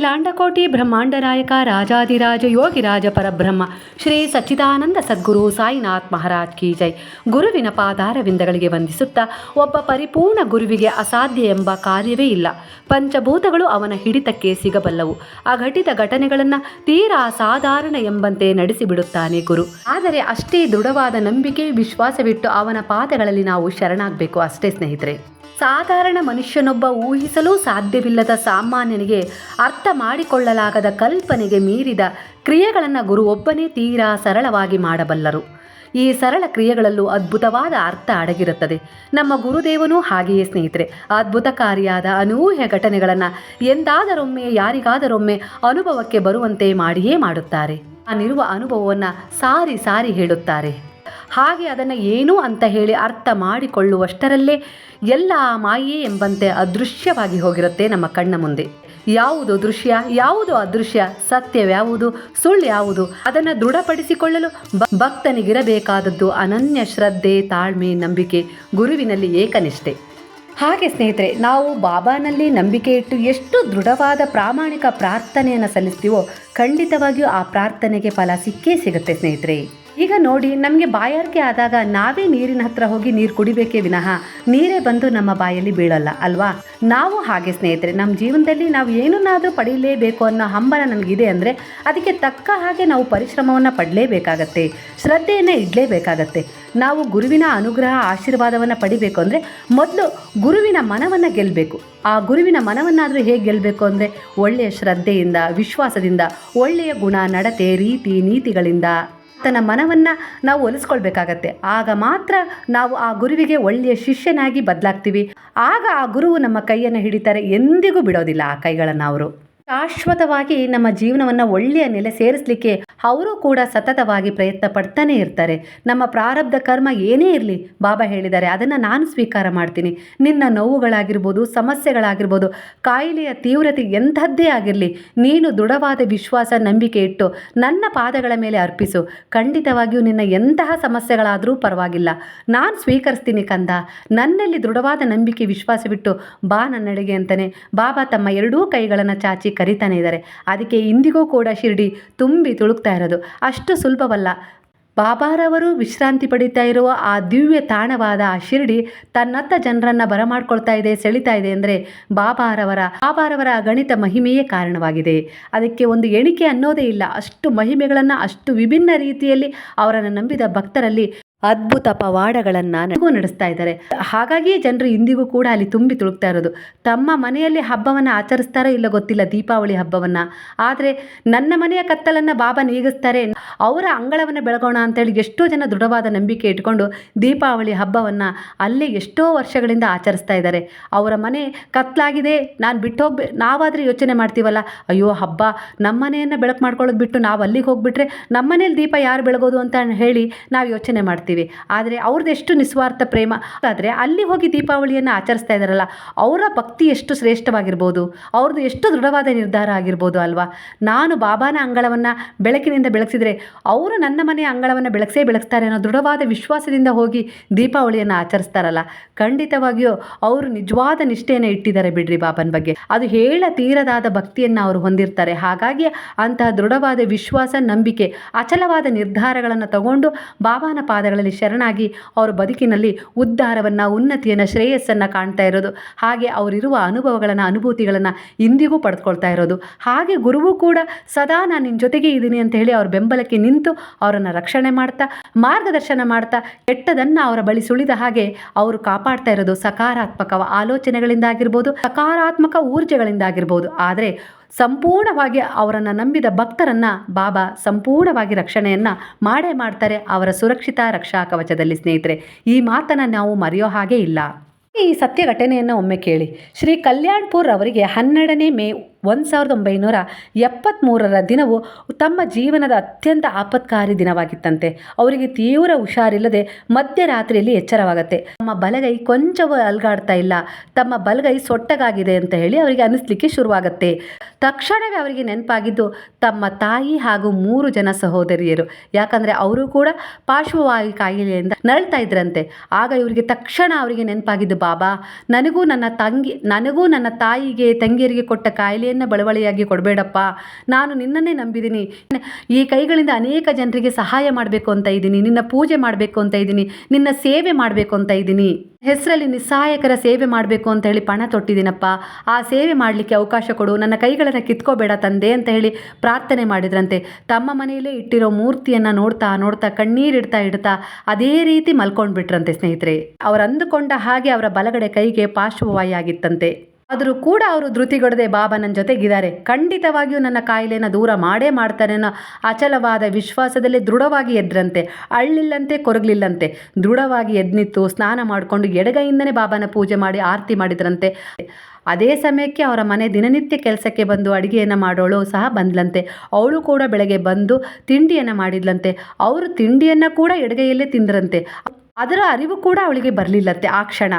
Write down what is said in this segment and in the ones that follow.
ಅಖಿಲಾಂಡಕೋಟಿ ಬ್ರಹ್ಮಾಂಡರಾಯಕ ರಾಜಾದಿರಾಜ ಯೋಗಿರಾಜ ಪರಬ್ರಹ್ಮ, ಶ್ರೀ ಸಚ್ಚಿದಾನಂದ ಸದ್ಗುರು ಸಾಯಿನಾಥ್ ಮಹಾರಾಜ್ ಕಿ ಜೈ. ಗುರುವಿನ ಪಾದಾರವಿಂದಗಳಿಗೆ ವಂದಿಸುತ್ತಾ ಒಬ್ಬ ಪರಿಪೂರ್ಣ ಗುರುವಿಗೆ ಅಸಾಧ್ಯ ಎಂಬ ಕಾರ್ಯವೇ ಇಲ್ಲ. ಪಂಚಭೂತಗಳು ಅವನ ಹಿಡಿತಕ್ಕೆ ಸಿಗಬಲ್ಲವು. ಅಘಟಿತ ಘಟನೆಗಳನ್ನು ತೀರಾ ಸಾಧಾರಣ ಎಂಬಂತೆ ನಡೆಸಿಬಿಡುತ್ತಾನೆ ಗುರು. ಆದರೆ ಅಷ್ಟೇ ದೃಢವಾದ ನಂಬಿಕೆ, ವಿಶ್ವಾಸವಿಟ್ಟು ಅವನ ಪಾದಗಳಲ್ಲಿ ನಾವು ಶರಣಾಗಬೇಕು ಅಷ್ಟೇ ಸ್ನೇಹಿತರೆ. ಸಾಧಾರಣ ಮನುಷ್ಯನೊಬ್ಬ ಊಹಿಸಲು ಸಾಧ್ಯವಿಲ್ಲದ ಸಾಮಾನ್ಯನಿಗೆ ಅರ್ಥ ಮಾಡಿಕೊಳ್ಳಲಾಗದ ಕಲ್ಪನೆಗೆ ಮೀರಿದ ಕ್ರಿಯೆಗಳನ್ನು ಗುರು ಒಬ್ಬನೇ ತೀರಾ ಸರಳವಾಗಿ ಮಾಡಬಲ್ಲರು. ಈ ಸರಳ ಕ್ರಿಯೆಗಳಲ್ಲೂ ಅದ್ಭುತವಾದ ಅರ್ಥ ಅಡಗಿರುತ್ತದೆ. ನಮ್ಮ ಗುರುದೇವನೂ ಹಾಗೆಯೇ ಸ್ನೇಹಿತರೆ. ಅದ್ಭುತಕಾರಿಯಾದ ಅನೂಹ್ಯ ಘಟನೆಗಳನ್ನು ಎಂದಾದರೊಮ್ಮೆ, ಯಾರಿಗಾದರೊಮ್ಮೆ ಅನುಭವಕ್ಕೆ ಬರುವಂತೆ ಮಾಡಿಯೇ ಮಾಡುತ್ತಾರೆ. ತಾನಿರುವ ಅನುಭವವನ್ನು ಸಾರಿ ಸಾರಿ ಹೇಳುತ್ತಾರೆ. ಹಾಗೆ ಅದನ್ನು ಏನು ಅಂತ ಹೇಳಿ ಅರ್ಥ ಮಾಡಿಕೊಳ್ಳುವಷ್ಟರಲ್ಲೇ ಎಲ್ಲ ಮಾಯೆ ಎಂಬಂತೆ ಅದೃಶ್ಯವಾಗಿ ಹೋಗಿರುತ್ತೆ ನಮ್ಮ ಕಣ್ಣ ಮುಂದೆ. ಯಾವುದು ದೃಶ್ಯ, ಯಾವುದು ಅದೃಶ್ಯ ಸತ್ಯವ್ಯಾವುದು ಸುಳ್ಳು ಯಾವುದು? ಅದನ್ನು ದೃಢಪಡಿಸಿಕೊಳ್ಳಲು ಭಕ್ತನಿಗಿರಬೇಕಾದದ್ದು ಅನನ್ಯ ಶ್ರದ್ಧೆ, ತಾಳ್ಮೆ, ನಂಬಿಕೆ, ಗುರುವಿನಲ್ಲಿ ಏಕನಿಷ್ಠೆ. ಹಾಗೆ ಸ್ನೇಹಿತರೆ, ನಾವು ಬಾಬಾನಲ್ಲಿ ನಂಬಿಕೆ ಇಟ್ಟು ಎಷ್ಟು ದೃಢವಾದ ಪ್ರಾಮಾಣಿಕ ಪ್ರಾರ್ಥನೆಯನ್ನು ಸಲ್ಲಿಸ್ತೀವೋ ಖಂಡಿತವಾಗಿಯೂ ಆ ಪ್ರಾರ್ಥನೆಗೆ ಫಲ ಸಿಕ್ಕೇ ಸಿಗುತ್ತೆ ಸ್ನೇಹಿತರೆ. ಈಗ ನೋಡಿ, ನಮಗೆ ಬಾಯಾರಿಕೆ ಆದಾಗ ನಾವೇ ನೀರಿನ ಹತ್ರ ಹೋಗಿ ನೀರು ಕುಡಿಬೇಕೇ ವಿನಃ ನೀರೇ ಬಂದು ನಮ್ಮ ಬಾಯಲ್ಲಿ ಬೀಳಲ್ಲ, ಅಲ್ವಾ? ನಾವು ಹಾಗೆ ಸ್ನೇಹಿತರೆ ನಮ್ಮ ಜೀವನದಲ್ಲಿ ನಾವು ಏನನ್ನಾದರೂ ಪಡೆಯಲೇಬೇಕು ಅನ್ನೋ ಹಂಬಲ ನನಗಿದೆ ಅಂದರೆ ಅದಕ್ಕೆ ತಕ್ಕ ಹಾಗೆ ನಾವು ಪರಿಶ್ರಮವನ್ನು ಪಡಲೇಬೇಕಾಗತ್ತೆ, ಶ್ರದ್ಧೆಯನ್ನು ಇಡಲೇಬೇಕಾಗತ್ತೆ. ನಾವು ಗುರುವಿನ ಅನುಗ್ರಹ ಆಶೀರ್ವಾದವನ್ನು ಪಡಿಬೇಕು ಅಂದರೆ ಮೊದಲು ಗುರುವಿನ ಮನವನ್ನು ಗೆಲ್ಲಬೇಕು ಆ ಗುರುವಿನ ಮನವನ್ನಾದರೂ ಹೇಗೆ ಗೆಲ್ಲಬೇಕು ಅಂದರೆ ಒಳ್ಳೆಯ ಶ್ರದ್ಧೆಯಿಂದ, ವಿಶ್ವಾಸದಿಂದ, ಒಳ್ಳೆಯ ಗುಣ ನಡತೆ ರೀತಿ, ನೀತಿಗಳಿಂದ. ತನ್ನ ಮನವನ್ನು ನಾವು ಒಲಿಸ್ಕೊಳ್ಬೇಕಾಗತ್ತೆ. ಆಗ ಮಾತ್ರ ನಾವು ಆ ಗುರುವಿಗೆ ಒಳ್ಳೆಯ ಶಿಷ್ಯನಾಗಿ ಬದಲಾಗ್ತೀವಿ. ಆಗ ಆ ಗುರುವು ನಮ್ಮ ಕೈಯನ್ನು ಹಿಡಿತಾರೆ ಎಂದಿಗೂ ಬಿಡೋದಿಲ್ಲ ಆ ಕೈಗಳನ್ನು ಅವರು. ಶಾಶ್ವತವಾಗಿ ನಮ್ಮ ಜೀವನವನ್ನು ಒಳ್ಳೆಯ ನೆಲೆ ಸೇರಿಸಲಿಕ್ಕೆ ಅವರು ಕೂಡ ಸತತವಾಗಿ ಪ್ರಯತ್ನ ಪಡ್ತಾನೆ ಇರ್ತಾರೆ. ನಮ್ಮ ಪ್ರಾರಬ್ಧ ಕರ್ಮ ಏನೇ ಇರಲಿ, ಬಾಬಾ ಹೇಳಿದ್ದಾರೆ, ಅದನ್ನು ನಾನು ಸ್ವೀಕಾರ ಮಾಡ್ತೀನಿ. ನಿನ್ನ ನೋವುಗಳಾಗಿರ್ಬೋದು, ಸಮಸ್ಯೆಗಳಾಗಿರ್ಬೋದು, ಕಾಯಿಲೆಯ ತೀವ್ರತೆ ಎಂಥದ್ದೇ ಆಗಿರಲಿ, ನೀನು ದೃಢವಾದ ವಿಶ್ವಾಸ, ನಂಬಿಕೆ ಇಟ್ಟು ನನ್ನ ಪಾದಗಳ ಮೇಲೆ ಅರ್ಪಿಸು. ಖಂಡಿತವಾಗಿಯೂ ನಿನ್ನ ಎಂತಹ ಸಮಸ್ಯೆಗಳಾದರೂ ಪರವಾಗಿಲ್ಲ. ನಾನು ಸ್ವೀಕರಿಸ್ತೀನಿ ಕಂದ. ನನ್ನಲ್ಲಿ ದೃಢವಾದ ನಂಬಿಕೆ, ವಿಶ್ವಾಸವಿಟ್ಟು ಬಾ ನನ್ನಡೆಗೆ ಅಂತಾನೆ. ಬಾಬಾ ತಮ್ಮ ಎರಡೂ ಕೈಗಳನ್ನು ಚಾಚಿ ಕರಿತಾನೆ ಇದ್ದಾರೆ. ಅದಕ್ಕೆ ಇಂದಿಗೂ ಕೂಡ ಶಿರ್ಡಿ ತುಂಬಿ ತುಳುಕ್ತಾ ಇರೋದು. ಅಷ್ಟು ಸುಲಭವಲ್ಲ. ಬಾಬಾರವರು ವಿಶ್ರಾಂತಿ ಪಡಿತಾ ಇರುವ ಆ ದಿವ್ಯ ತಾಣವಾದ ಆ ಶಿರಡಿ ತನ್ನತ್ತ ಜನರನ್ನು ಬರಮಾಡ್ಕೊಳ್ತಾ ಇದೆ, ಸೆಳಿತಾ ಇದೆ ಅಂದರೆ ಬಾಬಾರವರ ಬಾಬಾರವರ ಗಣಿತ ಮಹಿಮೆಯೇ ಕಾರಣವಾಗಿದೆ. ಅದಕ್ಕೆ ಒಂದು ಎಣಿಕೆ ಅನ್ನೋದೇ ಇಲ್ಲ. ಅಷ್ಟು ಮಹಿಮೆಗಳನ್ನು ಅಷ್ಟು ವಿಭಿನ್ನ ರೀತಿಯಲ್ಲಿ ಅವರನ್ನು ನಂಬಿದ ಭಕ್ತರಲ್ಲಿ ಅದ್ಭುತ ಪವಾಡಗಳನ್ನು ನನಗೂ ನಡೆಸ್ತಾ ಇದ್ದಾರೆ. ಹಾಗಾಗಿ ಜನರು ಇಂದಿಗೂ ಕೂಡ ಅಲ್ಲಿ ತುಂಬಿ ತುಳುಕ್ತಾ ಇರೋದು. ತಮ್ಮ ಮನೆಯಲ್ಲಿ ಹಬ್ಬವನ್ನು ಆಚರಿಸ್ತಾರೋ ಇಲ್ಲ ಗೊತ್ತಿಲ್ಲ ದೀಪಾವಳಿ ಹಬ್ಬವನ್ನು. ಆದರೆ ನನ್ನ ಮನೆಯ ಕತ್ತಲನ್ನು ಬಾಬಾ ನೀಗಿಸ್ತಾರೆ. ಅವರ ಅಂಗಳವನ್ನು ಬೆಳಗೋಣ ಅಂತೇಳಿ ಎಷ್ಟೋ ಜನ ದೃಢವಾದ ನಂಬಿಕೆ ಇಟ್ಕೊಂಡು ದೀಪಾವಳಿ ಹಬ್ಬವನ್ನು ಅಲ್ಲಿ ಎಷ್ಟೋ ವರ್ಷಗಳಿಂದ ಆಚರಿಸ್ತಾ ಇದ್ದಾರೆ. ಅವರ ಮನೆ ಕತ್ಲಾಗಿದೆ. ನಾನು ಬಿಟ್ಟು ಹೋಗ್ಬೇ ನಾವಾದರೆ ಯೋಚನೆ ಮಾಡ್ತೀವಲ್ಲ, ಅಯ್ಯೋ ಹಬ್ಬ ನಮ್ಮ ಮನೆಯನ್ನು ಬೆಳಕು ಮಾಡ್ಕೊಳ್ಳೋದು ಬಿಟ್ಟು ನಾವು ಅಲ್ಲಿಗೆ ಹೋಗ್ಬಿಟ್ರೆ ನಮ್ಮ ಮನೇಲಿ ದೀಪ ಯಾರು ಬೆಳಗೋದು ಅಂತ ಹೇಳಿ ನಾವು ಯೋಚನೆ ಮಾಡ್ತೀವಿ. ಆದರೆ ಅವ್ರದ್ದು ಎಷ್ಟು ನಿಸ್ವಾರ್ಥ ಪ್ರೇಮ, ಆದರೆ ಅಲ್ಲಿ ಹೋಗಿ ದೀಪಾವಳಿಯನ್ನು ಆಚರಿಸ್ತಾ ಇದ್ದಾರಲ್ಲ ಅವರ ಭಕ್ತಿ ಎಷ್ಟು ಶ್ರೇಷ್ಠವಾಗಿರ್ಬೋದು? ಅವ್ರದ್ದು ಎಷ್ಟು ದೃಢವಾದ ನಿರ್ಧಾರ ಆಗಿರ್ಬೋದು ಅಲ್ವಾ? ನಾನು ಬಾಬಾನ ಅಂಗಳವನ್ನು ಬೆಳಕಿನಿಂದ ಬೆಳಗಿಸಿದರೆ ಅವರು ನನ್ನ ಮನೆಯ ಅಂಗಳವನ್ನು ಬೆಳಗ್ಸೇ ಬೆಳಗ್ಸ್ತಾರೆ ಅನ್ನೋ ದೃಢವಾದ ವಿಶ್ವಾಸದಿಂದ ಹೋಗಿ ದೀಪಾವಳಿಯನ್ನು ಆಚರಿಸ್ತಾರಲ್ಲ, ಖಂಡಿತವಾಗಿಯೂ ಅವರು ನಿಜವಾದ ನಿಷ್ಠೆಯನ್ನು ಇಟ್ಟಿದ್ದಾರೆ ಬಿಡ್ರಿ ಬಾಬನ ಬಗ್ಗೆ. ಅದು ಹೇಳ ತೀರದಾದ ಭಕ್ತಿಯನ್ನು ಅವರು ಹೊಂದಿರ್ತಾರೆ. ಹಾಗಾಗಿ ಅಂತಹ ದೃಢವಾದ ವಿಶ್ವಾಸ, ನಂಬಿಕೆ, ಅಚಲವಾದ ನಿರ್ಧಾರಗಳನ್ನು ತಗೊಂಡು ಬಾಬಾನ ಪಾದಗಳಲ್ಲಿ ಶರಣಾಗಿ ಅವರ ಬದುಕಿನಲ್ಲಿ ಉದ್ಧಾರವನ್ನು, ಉನ್ನತಿಯನ್ನು, ಶ್ರೇಯಸ್ಸನ್ನು ಕಾಣ್ತಾ ಇರೋದು. ಹಾಗೆ ಅವರಿರುವ ಅನುಭವಗಳನ್ನು, ಅನುಭೂತಿಗಳನ್ನು ಇಂದಿಗೂ ಪಡೆದುಕೊಳ್ತಾ ಇರೋದು. ಹಾಗೆ ಗುರುವು ಕೂಡ ಸದಾ ನಾನು ನಿನ್ನ ಜೊತೆಗೆ ಇದ್ದೀನಿ ಅಂತ ಹೇಳಿ ಅವ್ರ ಬೆಂಬಲಕ್ಕೆ ನಿಂತು ಅವರನ್ನು ರಕ್ಷಣೆ ಮಾಡ್ತಾ, ಮಾರ್ಗದರ್ಶನ ಮಾಡ್ತಾ, ಕೆಟ್ಟದನ್ನು ಅವರ ಬಳಿ ಸುಳಿದ ಹಾಗೆ ಅವರು ಕಾಪಾಡ್ತಾ ಇರೋದು ಸಕಾರಾತ್ಮಕ ಆಲೋಚನೆಗಳಿಂದ ಆಗಿರ್ಬೋದು ಸಕಾರಾತ್ಮಕ ಊರ್ಜೆಗಳಿಂದ ಆಗಿರ್ಬೋದು ಆದರೆ ಸಂಪೂರ್ಣವಾಗಿ ಅವರನ್ನು ನಂಬಿದ ಭಕ್ತರನ್ನು ಬಾಬಾ ಸಂಪೂರ್ಣವಾಗಿ ರಕ್ಷಣೆಯನ್ನು ಮಾಡೇ ಮಾಡ್ತಾರೆ, ಅವರ ಸುರಕ್ಷಿತ ರಕ್ಷಾ ಕವಚದಲ್ಲಿ ಸ್ನೇಹಿತರೆ. ಈ ಮಾತನ್ನು ನಾವು ಮರೆಯೋ ಹಾಗೆ ಇಲ್ಲ. ಈ ಸತ್ಯ ಘಟನೆಯನ್ನು ಒಮ್ಮೆ ಕೇಳಿ. ಶ್ರೀ ಕಲ್ಯಾಣ್ಪುರ್ ಅವರಿಗೆ ಹನ್ನೆರಡನೇ ಮೇ ಒಂದು ಸಾವಿರದ ಒಂಬೈನೂರ ಎಪ್ಪತ್ತ್ಮೂರರ ದಿನವು ತಮ್ಮ ಜೀವನದ ಅತ್ಯಂತ ಆಪತ್ಕಾರಿ ದಿನವಾಗಿತ್ತಂತೆ. ಅವರಿಗೆ ತೀವ್ರ ಹುಷಾರಿಲ್ಲದೆ ಮಧ್ಯರಾತ್ರಿಯಲ್ಲಿ ಎಚ್ಚರವಾಗುತ್ತೆ. ತಮ್ಮ ಬಲಗೈ ಕೊಂಚವೂ ಅಲ್ಗಾಡ್ತಾ ಇಲ್ಲ. ತಮ್ಮ ಬಲಗೈ ಸೊಟ್ಟಗಾಗಿದೆ ಅಂತ ಹೇಳಿ ಅವರಿಗೆ ಅನಿಸ್ಲಿಕ್ಕೆ ಶುರುವಾಗುತ್ತೆ. ತಕ್ಷಣವೇ ಅವರಿಗೆ ನೆನಪಾಗಿದ್ದು ತಮ್ಮ ತಾಯಿ ಹಾಗೂ ಮೂರು ಜನ ಸಹೋದರಿಯರು. ಯಾಕಂದರೆ ಅವರು ಕೂಡ ಪಾರ್ಶ್ವವಾಯು ಕಾಯಿಲೆಯಿಂದ ನರಳ್ತಾ ಇದ್ರಂತೆ. ಆಗ ಇವರಿಗೆ ತಕ್ಷಣ ಅವರಿಗೆ ನೆನಪಾಗಿದ್ದು, ಬಾಬಾ, ನನಗೂ ನನ್ನ ತಂಗಿ, ನನಗೂ ನನ್ನ ತಾಯಿಗೆ, ತಂಗಿಯರಿಗೆ ಕೊಟ್ಟ ಕಾಯಿಲೆ ಕೈಯನ್ನು ಬಳವಳಿಯಾಗಿ ಕೊಡಬೇಡಪ್ಪ. ನಾನು ನಿನ್ನನ್ನೇ ನಂಬಿದ್ದೀನಿ ಈ ಕೈಗಳಿಂದ ಅನೇಕ ಜನರಿಗೆ ಸಹಾಯ ಮಾಡಬೇಕು ಅಂತ ಇದ್ದೀನಿ. ನಿನ್ನ ಪೂಜೆ ಮಾಡಬೇಕು ಅಂತ ಇದ್ದೀನಿ. ನಿನ್ನ ಸೇವೆ ಮಾಡಬೇಕು ಅಂತ ಇದ್ದೀನಿ. ಹೆಸರಲ್ಲಿ ನಿಸ್ಸಹಾಯಕರ ಸೇವೆ ಮಾಡಬೇಕು ಅಂತ ಹೇಳಿ ಪಣ ತೊಟ್ಟಿದ್ದೀನಪ್ಪ. ಆ ಸೇವೆ ಮಾಡಲಿಕ್ಕೆ ಅವಕಾಶ ಕೊಡು. ನನ್ನ ಕೈಗಳನ್ನು ಕಿತ್ಕೋಬೇಡ ತಂದೆ ಅಂತ ಹೇಳಿ ಪ್ರಾರ್ಥನೆ ಮಾಡಿದ್ರಂತೆ. ತಮ್ಮ ಮನೆಯಲ್ಲೇ ಇಟ್ಟಿರೋ ಮೂರ್ತಿಯನ್ನು ನೋಡ್ತಾ ನೋಡ್ತಾ ಕಣ್ಣೀರಿಡ್ತಾ ಇಡ್ತಾ ಅದೇ ರೀತಿ ಮಲ್ಕೊಂಡ್ಬಿಟ್ರಂತೆ ಸ್ನೇಹಿತರೆ. ಅವರು ಅಂದುಕೊಂಡ ಹಾಗೆ ಅವರ ಬಲಗಡೆ ಕೈಗೆ ಪಾರ್ಶ್ವವಾಯಿ ಆಗಿತ್ತಂತೆ. ಆದರೂ ಕೂಡ ಅವರು ಧೃತಿಗೊಡದೆ ಬಾಬಾ ನನ್ನ ಜೊತೆಗಿದ್ದಾರೆ. ಖಂಡಿತವಾಗಿಯೂ ನನ್ನ ಕಾಯಿಲೆನ ದೂರ ಮಾಡೇ ಮಾಡ್ತಾರೆ ಅನ್ನೋ ಅಚಲವಾದ ವಿಶ್ವಾಸದಲ್ಲಿ ದೃಢವಾಗಿ ಎದ್ರಂತೆ. ಅಳ್ಳಿಲ್ಲಂತೆ, ಕೊರಗಲಿಲ್ಲಂತೆ. ದೃಢವಾಗಿ ಎದ್ನಿತ್ತು, ಸ್ನಾನ ಮಾಡಿಕೊಂಡು ಎಡಗೈಯಿಂದನೇ ಬಾಬಾನ ಪೂಜೆ ಮಾಡಿ ಆರತಿ ಮಾಡಿದ್ರಂತೆ. ಅದೇ ಸಮಯಕ್ಕೆ ಅವರ ಮನೆ ದಿನನಿತ್ಯ ಕೆಲಸಕ್ಕೆ ಬಂದು ಅಡುಗೆಯನ್ನು ಮಾಡೋಳು ಸಹ ಬಂದ್ಲಂತೆ. ಅವಳು ಕೂಡ ಬೆಳಗ್ಗೆ ಬಂದು ತಿಂಡಿಯನ್ನು ಮಾಡಿದ್ಲಂತೆ. ಅವರು ತಿಂಡಿಯನ್ನು ಕೂಡ ಎಡಗೈಯಲ್ಲೇ ತಿಂದ್ರಂತೆ. ಅದರ ಅರಿವು ಕೂಡ ಅವಳಿಗೆ ಬರಲಿಲ್ಲಂತೆ ಆ ಕ್ಷಣ.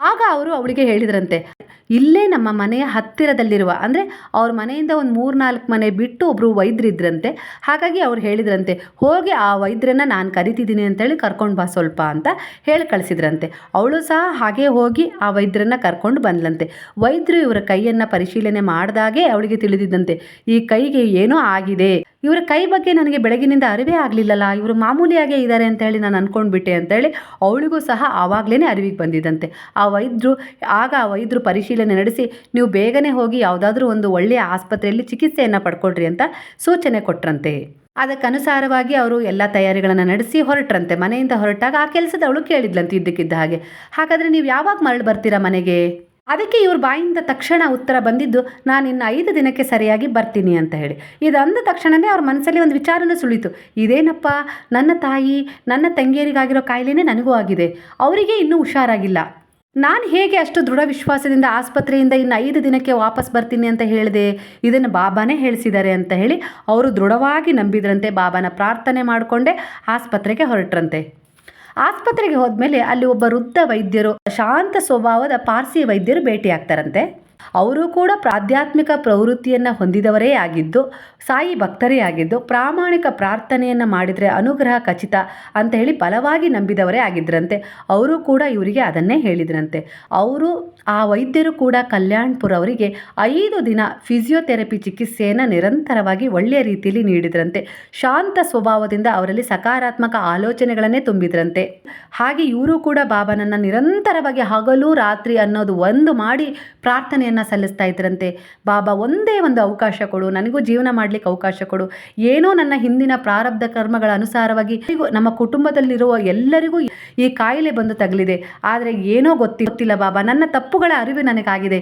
ಆಗ ಅವರು ಅವಳಿಗೆ ಹೇಳಿದ್ರಂತೆ ಇಲ್ಲೇ ನಮ್ಮ ಮನೆಯ ಹತ್ತಿರದಲ್ಲಿರುವ, ಅಂದರೆ ಅವ್ರ ಮನೆಯಿಂದ ಒಂದು ಮೂರು ನಾಲ್ಕು ಮನೆ ಬಿಟ್ಟು ಒಬ್ಬರು ವೈದ್ಯರಿದ್ರಂತೆ. ಹಾಗಾಗಿ ಅವ್ರು ಹೇಳಿದ್ರಂತೆ, ಹೋಗಿ ಆ ವೈದ್ಯರನ್ನ ನಾನು ಕರಿತಿದ್ದೀನಿ ಅಂತೇಳಿ ಕರ್ಕೊಂಡು ಬಾ ಸ್ವಲ್ಪ ಅಂತ ಹೇಳಿ ಕಳಿಸಿದ್ರಂತೆ. ಅವಳು ಸಹ ಹಾಗೆ ಹೋಗಿ ಆ ವೈದ್ಯರನ್ನ ಕರ್ಕೊಂಡು ಬಂದ್ಲಂತೆ. ವೈದ್ಯರು ಇವರ ಕೈಯನ್ನು ಪರಿಶೀಲನೆ ಮಾಡಿದಾಗೆ ಅವಳಿಗೆ ತಿಳಿದಿದ್ದಂತೆ, ಈ ಕೈಗೆ ಏನೋ ಆಗಿದೆ. ಇವರ ಕೈ ಬಗ್ಗೆ ನನಗೆ ಬೆಳಗಿನಿಂದ ಅರಿವೇ ಆಗಲಿಲ್ಲಲ್ಲ, ಇವರು ಮಾಮೂಲಿಯಾಗೇ ಇದ್ದಾರೆ ಅಂತ ಹೇಳಿ ನಾನು ಅಂದ್ಕೊಂಡ್ಬಿಟ್ಟೆ ಅಂತೇಳಿ ಅವಳಿಗೂ ಸಹ ಆವಾಗಲೇ ಅರಿವಿಗೆ ಬಂದಿದ್ದಂತೆ ಆ ವೈದ್ಯರು ಆಗ ಆ ವೈದ್ಯರು ಪರಿಶೀಲನೆ ನಡೆಸಿ, ನೀವು ಬೇಗನೆ ಹೋಗಿ ಯಾವುದಾದ್ರೂ ಒಂದು ಒಳ್ಳೆಯ ಆಸ್ಪತ್ರೆಯಲ್ಲಿ ಚಿಕಿತ್ಸೆಯನ್ನು ಪಡ್ಕೊಳ್ರಿ ಅಂತ ಸೂಚನೆ ಕೊಟ್ರಂತೆ. ಅದಕ್ಕನುಸಾರವಾಗಿ ಅವರು ಎಲ್ಲ ತಯಾರಿಗಳನ್ನು ನಡೆಸಿ ಹೊರಟ್ರಂತೆ. ಮನೆಯಿಂದ ಹೊರಟಾಗ ಆ ಕೆಲಸದವಳು ಕೇಳಿದ್ಲಂತೆ ಇದ್ದಕ್ಕಿದ್ದ ಹಾಗೆ. ಹಾಗಾದರೆ ನೀವು ಯಾವಾಗ ಮರಳಿ ಬರ್ತೀರಾ ಮನೆಗೆ? ಅದಕ್ಕೆ ಇವ್ರ ಬಾಯಿಂದ ತಕ್ಷಣ ಉತ್ತರ ಬಂದಿದ್ದು ನಾನು ಇನ್ನು ಐದು ದಿನಕ್ಕೆ ಸರಿಯಾಗಿ ಬರ್ತೀನಿ ಅಂತ ಹೇಳಿ. ಇದು ಅಂದ ತಕ್ಷಣವೇ ಅವ್ರ ಮನಸ್ಸಲ್ಲಿ ಒಂದು ವಿಚಾರನೂ ಸುಳಿತು. ಇದೇನಪ್ಪ, ನನ್ನ ತಾಯಿ, ನನ್ನ ತಂಗಿಯರಿಗಾಗಿರೋ ಕಾಯಿಲೆನೇ ನನಗೂ ಆಗಿದೆ. ಅವರಿಗೆ ಇನ್ನೂ ಹುಷಾರಾಗಿಲ್ಲ. ನಾನು ಹೇಗೆ ಅಷ್ಟು ದೃಢ ವಿಶ್ವಾಸದಿಂದ ಆಸ್ಪತ್ರೆಯಿಂದ ಇನ್ನು ಐದು ದಿನಕ್ಕೆ ವಾಪಸ್ ಬರ್ತೀನಿ ಅಂತ ಹೇಳಿದೆ? ಇದನ್ನು ಬಾಬಾನೇ ಹೇಳಿಸಿದ್ದಾರೆ ಅಂತ ಹೇಳಿ, ಅವರು ದೃಢವಾಗಿ ನಂಬಿದ್ರಂತೆ ಬಾಬಾನ ಪ್ರಾರ್ಥನೆ ಮಾಡಿಕೊಂಡೇ ಆಸ್ಪತ್ರೆಗೆ ಹೊರಟ್ರಂತೆ. ಆಸ್ಪತ್ರೆಗೆ ಹೋದ್ಮೇಲೆ ಅಲ್ಲಿ ಒಬ್ಬ ವೃದ್ಧ ವೈದ್ಯರು ಶಾಂತ ಸ್ವಭಾವದ ಪಾರ್ಸಿ ವೈದ್ಯರು ಭೇಟಿಯಾಗ್ತಾರಂತೆ. ಅವರು ಕೂಡ ಪ್ರಾಧ್ಯಾತ್ಮಿಕ ಪ್ರವೃತ್ತಿಯನ್ನು ಹೊಂದಿದವರೇ ಆಗಿದ್ದು, ಸಾಯಿ ಭಕ್ತರೇ ಆಗಿದ್ದು, ಪ್ರಾಮಾಣಿಕ ಪ್ರಾರ್ಥನೆಯನ್ನು ಮಾಡಿದರೆ ಅನುಗ್ರಹ ಖಚಿತ ಅಂತ ಹೇಳಿ ಬಲವಾಗಿ ನಂಬಿದವರೇ ಆಗಿದ್ರಂತೆ. ಅವರು ಕೂಡ ಇವರಿಗೆ ಅದನ್ನೇ ಹೇಳಿದ್ರಂತೆ. ಅವರು, ಆ ವೈದ್ಯರು ಕೂಡ ಕಲ್ಯಾಣ್ಪುರ ಅವರಿಗೆ ಐದು ದಿನ ಫಿಸಿಯೋಥೆರಪಿ ಚಿಕಿತ್ಸೆಯನ್ನು ನಿರಂತರವಾಗಿ ಒಳ್ಳೆಯ ರೀತಿಯಲ್ಲಿ ನೀಡಿದ್ರಂತೆ. ಶಾಂತ ಸ್ವಭಾವದಿಂದ ಅವರಲ್ಲಿ ಸಕಾರಾತ್ಮಕ ಆಲೋಚನೆಗಳನ್ನೇ ತುಂಬಿದ್ರಂತೆ. ಹಾಗೆ ಇವರು ಕೂಡ ಬಾಬನನ್ನು ನಿರಂತರವಾಗಿ ಹಗಲು ರಾತ್ರಿ ಅನ್ನೋದು ಒಂದು ಮಾಡಿ ಪ್ರಾರ್ಥನೆಯನ್ನು ಸಲ್ಲಿಸ್ತಾ ಇದ್ರಂತೆ. ಬಾಬಾ, ಒಂದೇ ಒಂದು ಅವಕಾಶ ಕೊಡು. ನನಗೂ ಜೀವನ ಮಾಡಲಿಕ್ಕೆ ಅವಕಾಶ ಕೊಡು. ಏನೋ ನನ್ನ ಹಿಂದಿನ ಪ್ರಾರಬ್ಧ ಕರ್ಮಗಳ ಅನುಸಾರವಾಗಿ ನಮ್ಮ ಕುಟುಂಬದಲ್ಲಿರುವ ಎಲ್ಲರಿಗೂ ಈ ಕಾಯಿಲೆ ಬಂದು ತಗಲಿದೆ. ಆದರೆ ಏನೋ ಗೊತ್ತಿ ಗೊತ್ತಿಲ್ಲ ಬಾಬಾ. ನನ್ನ ತಪ್ಪುಗಳ ಅರಿವು ನನಗಾಗಿದೆ.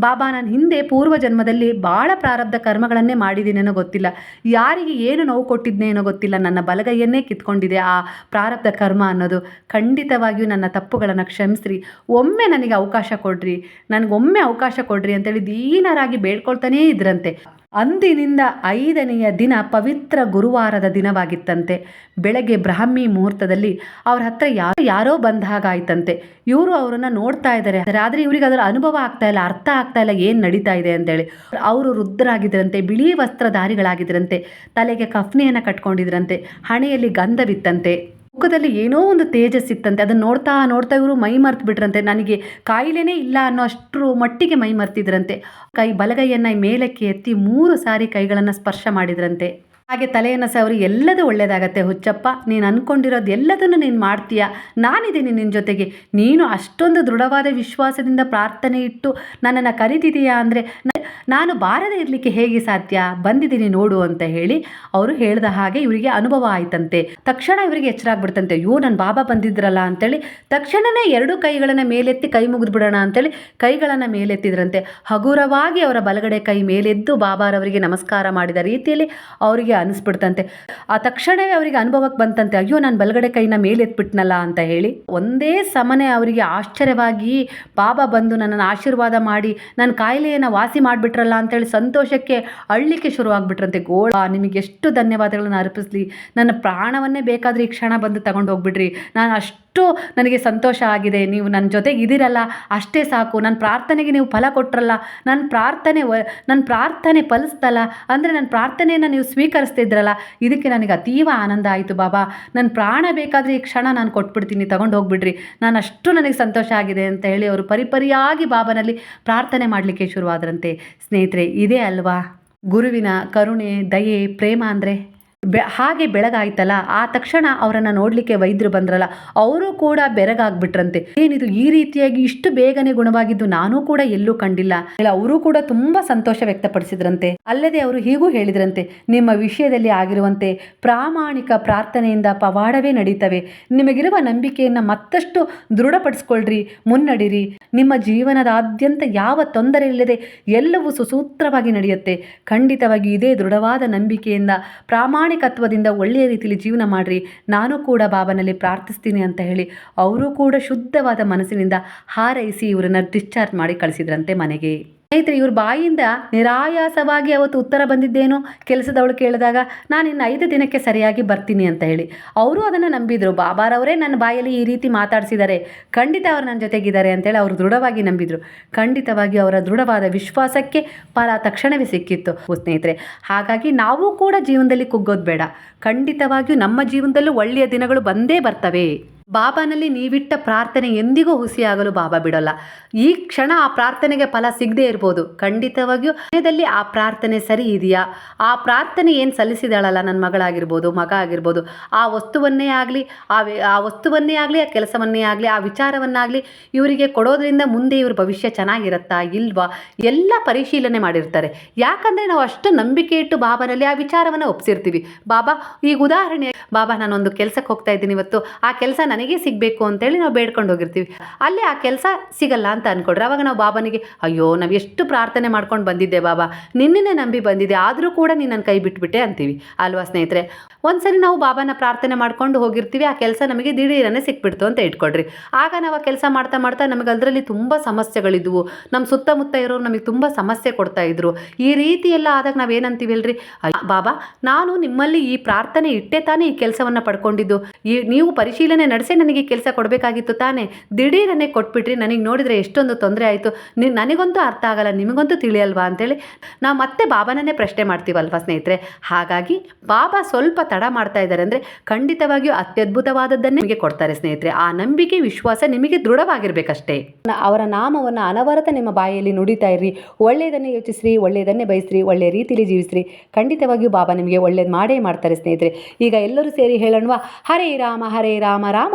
ಬಾಬಾ, ನಾನು ಹಿಂದೆ ಪೂರ್ವ ಜನ್ಮದಲ್ಲಿ ಭಾಳ ಪ್ರಾರಬ್ಧ ಕರ್ಮಗಳನ್ನೇ ಮಾಡಿದ್ದೀನೇನೋ ಗೊತ್ತಿಲ್ಲ. ಯಾರಿಗೆ ಏನು ನೋವು ಕೊಟ್ಟಿದ್ನೇನೋ ಗೊತ್ತಿಲ್ಲ. ನನ್ನ ಬಲಗೈಯನ್ನೇ ಕಿತ್ಕೊಂಡಿದೆ ಆ ಪ್ರಾರಬ್ಧ ಕರ್ಮ ಅನ್ನೋದು. ಖಂಡಿತವಾಗಿಯೂ ನನ್ನ ತಪ್ಪುಗಳನ್ನು ಕ್ಷಮಿಸ್ರಿ. ಒಮ್ಮೆ ನನಗೆ ಅವಕಾಶ ಕೊಡ್ರಿ. ನನಗೊಮ್ಮೆ ಅವಕಾಶ ಕೊಡ್ರಿ ಅಂತೇಳಿ ದೀನರಾಗಿ ಬೇಡ್ಕೊಳ್ತಾನೇ ಇದ್ರಂತೆ. ಅಂದಿನಿಂದ ಐದನೆಯ ದಿನ ಪವಿತ್ರ ಗುರುವಾರದ ದಿನವಾಗಿತ್ತಂತೆ. ಬೆಳಗ್ಗೆ ಬ್ರಾಹ್ಮಿ ಮುಹೂರ್ತದಲ್ಲಿ ಅವ್ರ ಹತ್ರ ಯಾರೋ ಯಾರೋ ಬಂದ ಹಾಗಾಯ್ತಂತೆ. ಇವರು ಅವರನ್ನು ನೋಡ್ತಾ ಇದ್ದಾರೆ. ಆದರೆ ಇವ್ರಿಗೆ ಅದರ ಅನುಭವ ಆಗ್ತಾ ಇಲ್ಲ, ಅರ್ಥ ಆಗ್ತಾ ಇಲ್ಲ ಏನು ನಡೀತಾ ಇದೆ ಅಂತೇಳಿ. ಅವರು ರುದ್ರಾಗಿದ್ರಂತೆ ಬಿಳಿ ವಸ್ತ್ರಧಾರಿಗಳಾಗಿದ್ರಂತೆ, ತಲೆಗೆ ಕಫ್ನಿಯನ್ನು ಕಟ್ಕೊಂಡಿದ್ರಂತೆ, ಹಣೆಯಲ್ಲಿ ಗಂಧವಿತ್ತಂತೆ. ಮುಖದಲ್ಲಿ ಏನೋ ಒಂದು ತೇಜಸ್ಸಿತ್ತಂತೆ ಅದನ್ನು ನೋಡ್ತಾ ನೋಡ್ತಾ ಇವರು ಮೈ ಮರ್ತು ಬಿಟ್ರಂತೆ. ನನಗೆ ಕಾಯಿಲೆನೇ ಇಲ್ಲ ಅನ್ನೋ ಅಷ್ಟರ ಮಟ್ಟಿಗೆ ಮೈ ಮರ್ತಿದ್ರಂತೆ. ಕೈ ಬಲಗೈಯನ್ನು ಮೇಲಕ್ಕೆ ಎತ್ತಿ ಮೂರು ಸಾರಿ ಕೈಗಳನ್ನು ಸ್ಪರ್ಶ ಮಾಡಿದ್ರಂತೆ. ಹಾಗೆ ತಲೆಯನ್ನು ಸವರಿ ಎಲ್ಲದೂ ಒಳ್ಳೆಯದಾಗತ್ತೆ ಹುಚ್ಚಪ್ಪ. ನೀನು ಅಂದ್ಕೊಂಡಿರೋದು ಎಲ್ಲದನ್ನು ನೀನು ಮಾಡ್ತೀಯ? ನಾನಿದ್ದೀನಿ ನಿನ್ನ ಜೊತೆಗೆ. ನೀನು ಅಷ್ಟೊಂದು ದೃಢವಾದ ವಿಶ್ವಾಸದಿಂದ ಪ್ರಾರ್ಥನೆ ಇಟ್ಟು ನನ್ನನ್ನು ಕರೀತಿದೀಯಾ ಅಂದರೆ ನಾನು ಬಾರದೆ ಇರಲಿಕ್ಕೆ ಹೇಗೆ ಸಾಧ್ಯ? ಬಂದಿದ್ದೀನಿ ನೋಡು ಅಂತ ಹೇಳಿ ಅವರು ಹೇಳಿದ ಹಾಗೆ ಇವರಿಗೆ ಅನುಭವ ಆಯ್ತಂತೆ. ತಕ್ಷಣ ಇವರಿಗೆ ಎಚ್ಚರ ಆಗ್ಬಿಡ್ತಂತೆ ಅಯ್ಯೋ ನನ್ನ ಬಾಬಾ ಬಂದಿದ್ರಲ್ಲ ಅಂತೇಳಿ ತಕ್ಷಣವೇ ಎರಡು ಕೈಗಳನ್ನು ಮೇಲೆತ್ತಿ ಕೈ ಮುಗಿದ್ಬಿಡೋಣ ಅಂತೇಳಿ ಕೈಗಳನ್ನು ಮೇಲೆತ್ತಿದ್ರಂತೆ. ಹಗುರವಾಗಿ ಅವರ ಬಲಗಡೆ ಕೈ ಮೇಲೆದ್ದು ಬಾಬಾರವರಿಗೆ ನಮಸ್ಕಾರ ಮಾಡಿದ ರೀತಿಯಲ್ಲಿ ಅವರಿಗೆ ಅನಿಸ್ಬಿಡ್ತಂತೆ ಆ ತಕ್ಷಣವೇ ಅವರಿಗೆ ಅನುಭವಕ್ಕೆ ಬಂತಂತೆ, ಅಯ್ಯೋ, ನಾನು ಬಲಗಡೆ ಕೈನ ಮೇಲೆತ್ಬಿಟ್ನಲ್ಲ ಅಂತ ಹೇಳಿ ಒಂದೇ ಸಮನೆ ಅವರಿಗೆ ಆಶ್ಚರ್ಯವಾಗಿ, ಬಾಬಾ ಬಂದು ನನ್ನನ್ನು ಆಶೀರ್ವಾದ ಮಾಡಿ ನನ್ನ ಕಾಯಿಲೆಯನ್ನು ವಾಸಿ ಮಾಡಿಬಿಟ್ರಲ್ಲ ಅಂತೇಳಿ ಸಂತೋಷಕ್ಕೆ ಅಳ್ಳಿಕ್ಕೆ ಶುರುವಾಗ್ಬಿಟ್ರಂತೆ. ಗೋಳ ನಿಮಗೆ ಎಷ್ಟು ಧನ್ಯವಾದಗಳನ್ನು ಅರ್ಪಿಸ್ಲಿ. ನನ್ನ ಪ್ರಾಣವನ್ನೇ ಬೇಕಾದರೆ ಈ ಕ್ಷಣ ಬಂದು ತಗೊಂಡು ಹೋಗ್ಬಿಡ್ರಿ. ನಾನು ಅಷ್ಟು ನನಗೆ ಸಂತೋಷ ಆಗಿದೆ. ನೀವು ನನ್ನ ಜೊತೆಗೆ ಇದಿರಲ್ಲ. ಅಷ್ಟೇ ಸಾಕು. ನನ್ನ ಪ್ರಾರ್ಥನೆಗೆ ನೀವು ಫಲ ಕೊಟ್ರಲ್ಲ. ನನ್ನ ಪ್ರಾರ್ಥನೆ ನನ್ನ ಪ್ರಾರ್ಥನೆ ಫಲಿಸ್ತಲ್ಲ. ಅಂದರೆ ನನ್ನ ಪ್ರಾರ್ಥನೆಯನ್ನು ನೀವು ಸ್ವೀಕರಿಸ್ ಕಳಿಸ್ತಿದ್ರಲ್ಲ ಇದಕ್ಕೆ ನನಗೆ ಅತೀವ ಆನಂದ ಆಯಿತು ಬಾಬಾ. ನನ್ನ ಪ್ರಾಣ ಬೇಕಾದರೆ ಈ ಕ್ಷಣ ನಾನು ಕೊಟ್ಬಿಡ್ತೀನಿ, ತಗೊಂಡು ಹೋಗ್ಬಿಡ್ರಿ. ನಾನು ಅಷ್ಟು ನನಗೆ ಸಂತೋಷ ಆಗಿದೆ ಅಂತ ಹೇಳಿ ಅವರು ಪರಿಪರಿಯಾಗಿ ಬಾಬನಲ್ಲಿ ಪ್ರಾರ್ಥನೆ ಮಾಡಲಿಕ್ಕೆ ಶುರುವಾದ್ರಂತೆ. ಸ್ನೇಹಿತರೆ, ಇದೇ ಅಲ್ವಾ? ಗುರುವಿನ ಕರುಣೆ, ದಯೆ, ಪ್ರೇಮ ಅಂದರೆ? ಬೆ, ಹಾಗೆ ಬೆಳಗಾಯ್ತಲ್ಲ, ಆ ತಕ್ಷಣ ಅವರನ್ನು ನೋಡ್ಲಿಕ್ಕೆ ವೈದ್ಯರು ಬಂದ್ರಲ್ಲ, ಅವರು ಕೂಡ ಬೆರಗಾಗ್ಬಿಟ್ರಂತೆ. ಏನಿದು, ಈ ರೀತಿಯಾಗಿ ಇಷ್ಟು ಬೇಗನೆ ಗುಣವಾಗಿದ್ದು ನಾನು ಕೂಡ ಎಲ್ಲೂ ಕಂಡಿಲ್ಲ. ಅವರು ಕೂಡ ತುಂಬಾ ಸಂತೋಷ ವ್ಯಕ್ತಪಡಿಸಿದ್ರಂತೆ. ಅಲ್ಲದೆ ಅವರು ಹೀಗೂ ಹೇಳಿದ್ರಂತೆ, ನಿಮ್ಮ ವಿಷಯದಲ್ಲಿ ಆಗಿರುವಂತೆ ಪ್ರಾಮಾಣಿಕ ಪ್ರಾರ್ಥನೆಯಿಂದ ಪವಾಡವೇ ನಡೀತವೆ. ನಿಮಗಿರುವ ನಂಬಿಕೆಯನ್ನ ಮತ್ತಷ್ಟು ದೃಢಪಡಿಸ್ಕೊಳ್ರಿ ಮುನ್ನಡಿರಿ ನಿಮ್ಮ ಜೀವನದಾದ್ಯಂತ ಯಾವ ತೊಂದರೆ ಇಲ್ಲದೆ ಎಲ್ಲವೂ ಸುಸೂತ್ರವಾಗಿ ನಡೆಯುತ್ತೆ. ಖಂಡಿತವಾಗಿ ಇದೇ ದೃಢವಾದ ನಂಬಿಕೆಯಿಂದ ಪ್ರಾಮಾಣಿಕತ್ವದಿಂದ ಒಳ್ಳೆಯ ರೀತಿಯಲ್ಲಿ ಜೀವನ ಮಾಡಿರಿ. ನಾನು ಕೂಡ ಬಾಬನಲ್ಲಿ ಪ್ರಾರ್ಥಿಸ್ತೀನಿ ಅಂತ ಹೇಳಿ ಅವರು ಕೂಡ ಶುದ್ಧವಾದ ಮನಸ್ಸಿನಿಂದ ಹಾರೈಸಿ ಇವರನ್ನು ಡಿಸ್ಚಾರ್ಜ್ ಮಾಡಿ ಕಳಿಸಿದ್ರಂತೆ ಮನೆಗೆ. ಸ್ನೇಹಿತರೆ, ಇವ್ರ ಬಾಯಿಂದ ನಿರಾಯಾಸವಾಗಿ ಅವತ್ತು ಉತ್ತರ ಬಂದಿದ್ದೇನು ಕೆಲಸದವಳು ಕೇಳಿದಾಗ ನಾನು ಇನ್ನು ಐದು ದಿನಕ್ಕೆ ಸರಿಯಾಗಿ ಬರ್ತೀನಿ ಅಂತ ಹೇಳಿ. ಅವರು ಅದನ್ನು ನಂಬಿದರು. ಬಾಬಾರವರೇ ನನ್ನ ಬಾಯಲ್ಲಿ ಈ ರೀತಿ ಮಾತಾಡಿಸಿದ್ದಾರೆ. ಖಂಡಿತ ಅವರು ನನ್ನ ಜೊತೆಗಿದ್ದಾರೆ ಅಂತೇಳಿ ಅವರು ದೃಢವಾಗಿ ನಂಬಿದ್ರು. ಖಂಡಿತವಾಗಿ ಅವರ ದೃಢವಾದ ವಿಶ್ವಾಸಕ್ಕೆ ಫಲ ತಕ್ಷಣವೇ ಸಿಕ್ಕಿತ್ತು ಸ್ನೇಹಿತರೆ. ಹಾಗಾಗಿ ನಾವು ಕೂಡ ಜೀವನದಲ್ಲಿ ಕುಗ್ಗೋದು ಬೇಡ. ಖಂಡಿತವಾಗಿಯೂ ನಮ್ಮ ಜೀವನದಲ್ಲೂ ಒಳ್ಳೆಯ ದಿನಗಳು ಬಂದೇ ಬರ್ತವೆ. ಬಾಬಾನಲ್ಲಿ ನೀವಿಟ್ಟ ಪ್ರಾರ್ಥನೆ ಎಂದಿಗೂ ಹುಸಿಯಾಗಲು ಬಾಬಾ ಬಿಡೋಲ್ಲ. ಈ ಕ್ಷಣ ಆ ಪ್ರಾರ್ಥನೆಗೆ ಫಲ ಸಿಗದೇ ಇರ್ಬೋದು. ಖಂಡಿತವಾಗಿಯೂ ಸಮಯದಲ್ಲಿ ಆ ಪ್ರಾರ್ಥನೆ ಸರಿ ಇದೆಯಾ? ಆ ಪ್ರಾರ್ಥನೆ ಏನು ಸಲ್ಲಿಸಿದಾಳಲ್ಲ? ನನ್ನ ಮಗಳಾಗಿರ್ಬೋದು, ಮಗ ಆಗಿರ್ಬೋದು. ಆ ವಸ್ತುವನ್ನೇ ಆಗಲಿ, ಆ ಆ ವಸ್ತುವನ್ನೇ ಆಗಲಿ, ಆ ಕೆಲಸವನ್ನೇ ಆಗಲಿ, ಆ ವಿಚಾರವನ್ನಾಗಲಿ ಇವರಿಗೆ ಕೊಡೋದ್ರಿಂದ ಮುಂದೆ ಇವ್ರ ಭವಿಷ್ಯ ಚೆನ್ನಾಗಿರುತ್ತಾ ಇಲ್ವಾ? ಎಲ್ಲ ಪರಿಶೀಲನೆ ಮಾಡಿರ್ತಾರೆ. ಯಾಕಂದರೆ ನಾವು ಅಷ್ಟು ನಂಬಿಕೆ ಇಟ್ಟು ಬಾಬಾನಲ್ಲಿ ಆ ವಿಚಾರವನ್ನು ಒಪ್ಸಿರ್ತೀವಿ. ಬಾಬಾ, ಈಗ ಉದಾಹರಣೆ ಬಾಬಾ, ನಾನೊಂದು ಕೆಲಸಕ್ಕೆ ಹೋಗ್ತಾ ಇದ್ದೀನಿ ಇವತ್ತು. ಆ ಕೆಲಸ ನನಗೆ ಸಿಗಬೇಕು ಅಂತೇಳಿ ನಾವು ಬೇಡ್ಕೊಂಡು ಹೋಗಿರ್ತೀವಿ. ಅಲ್ಲಿ ಆ ಕೆಲಸ ಸಿಗಲ್ಲ ಅಂತ ಅಂದ್ಕೊಡ್ರೆ ಅವಾಗ ನಾವು ಬಾಬನಿಗೆ ಅಯ್ಯೋ ನಾವು ಎಷ್ಟು ಪ್ರಾರ್ಥನೆ ಮಾಡ್ಕೊಂಡು ಬಂದಿದ್ದೆ ಬಾಬಾ. ನಿನ್ನೇ ನಂಬಿ ಬಂದಿದ್ದೆ ಆದರೂ ಕೂಡ ನೀನು ನನ್ನ ಕೈ ಬಿಟ್ಬಿಟ್ಟೆ ಅಂತೀವಿ. ಅಲ್ವಾ ಸ್ನೇಹಿತರೆ? ಒಂದ್ಸರಿ ನಾವು ಬಾಬಾನ ಪ್ರಾರ್ಥನೆ ಮಾಡ್ಕೊಂಡು ಹೋಗಿರ್ತೀವಿ ಆ ಕೆಲಸ ನಮಗೆ ದಿಢೀರನೇ ಸಿಕ್ಬಿಡ್ತು ಅಂತ ಇಟ್ಕೊಡ್ರಿ ಆಗ ನಾವು ಆ ಕೆಲಸ ಮಾಡ್ತಾ ಮಾಡ್ತಾ ನಮಗೆ ಅದರಲ್ಲಿ ತುಂಬ ಸಮಸ್ಯೆಗಳಿದ್ವು. ನಮ್ಮ ಸುತ್ತಮುತ್ತ ಇರೋರು ನಮಗೆ ತುಂಬ ಸಮಸ್ಯೆ ಕೊಡ್ತಾ ಇದ್ರು. ಈ ರೀತಿ ಎಲ್ಲ ಆದಾಗ ನಾವೇನಂತೀವಿ ಅಲ್ರಿ ಅಯ್ಯ, ಬಾಬಾ ನಾನು ನಿಮ್ಮಲ್ಲಿ ಈ ಪ್ರಾರ್ಥನೆ ಇಟ್ಟೆ ತಾನೇ ಈ ಕೆಲಸವನ್ನು ಪಡ್ಕೊಂಡಿದ್ದು. ಈ ನೀವು ಪರಿಶೀಲನೆ ನಡೆಸೇ ನನಗೆ ಈ ಕೆಲಸ ಕೊಡಬೇಕಾಗಿತ್ತು ತಾನೇ. ದಿಢೀರನೆ ಕೊಟ್ಬಿಟ್ರಿ, ನನಗೆ ನೋಡಿದರೆ ಎಷ್ಟೊಂದು ತೊಂದರೆ ಆಯಿತು. ನೀವು ನನಗಂತೂ ಅರ್ಥ ಆಗಲ್ಲ, ನಿಮಗಂತೂ ತಿಳಿಯಲ್ವಾ ಅಂತೇಳಿ ನಾವು ಮತ್ತೆ ಬಾಬಾನನ್ನೇ ಪ್ರಶ್ನೆ ಮಾಡ್ತೀವಲ್ವ ಸ್ನೇಹಿತರೆ? ಹಾಗಾಗಿ ಬಾಬಾ ಸ್ವಲ್ಪ ತಡ ಮಾಡ್ತಾ ಇದ್ದಾರೆ ಅಂದರೆ ಖಂಡಿತವಾಗಿಯೂ ಅತ್ಯದ್ಭುತವಾದದ್ದನ್ನೇ ನಿಮಗೆ ಕೊಡ್ತಾರೆ ಸ್ನೇಹಿತರೆ. ಆ ನಂಬಿಕೆ, ವಿಶ್ವಾಸ ನಿಮಗೆ ದೃಢವಾಗಿರಬೇಕಷ್ಟೇ. ಅವರ ನಾಮವನ್ನು ಅನವರತ ನಿಮ್ಮ ಬಾಯಲ್ಲಿ ನುಡಿತಾ ಇರ್ರಿ. ಒಳ್ಳೆಯದನ್ನೇ ಯೋಚಿಸ್ರಿ, ಒಳ್ಳೆಯದನ್ನೇ ಬಯಸ್ರಿ ಒಳ್ಳೆಯ ರೀತಿಯಲ್ಲಿ ಜೀವಿಸ್ರಿ. ಖಂಡಿತವಾಗಿಯೂ ಬಾಬಾ ನಿಮಗೆ ಒಳ್ಳೇದು ಮಾಡೇ ಮಾಡ್ತಾರೆ ಸ್ನೇಹಿತರೆ. ಈಗ ಎಲ್ಲರೂ ಸೇರಿ ಹೇಳೋಣವಾ? ಹರೇ ರಾಮ ಹರೇ ರಾಮ ರಾಮ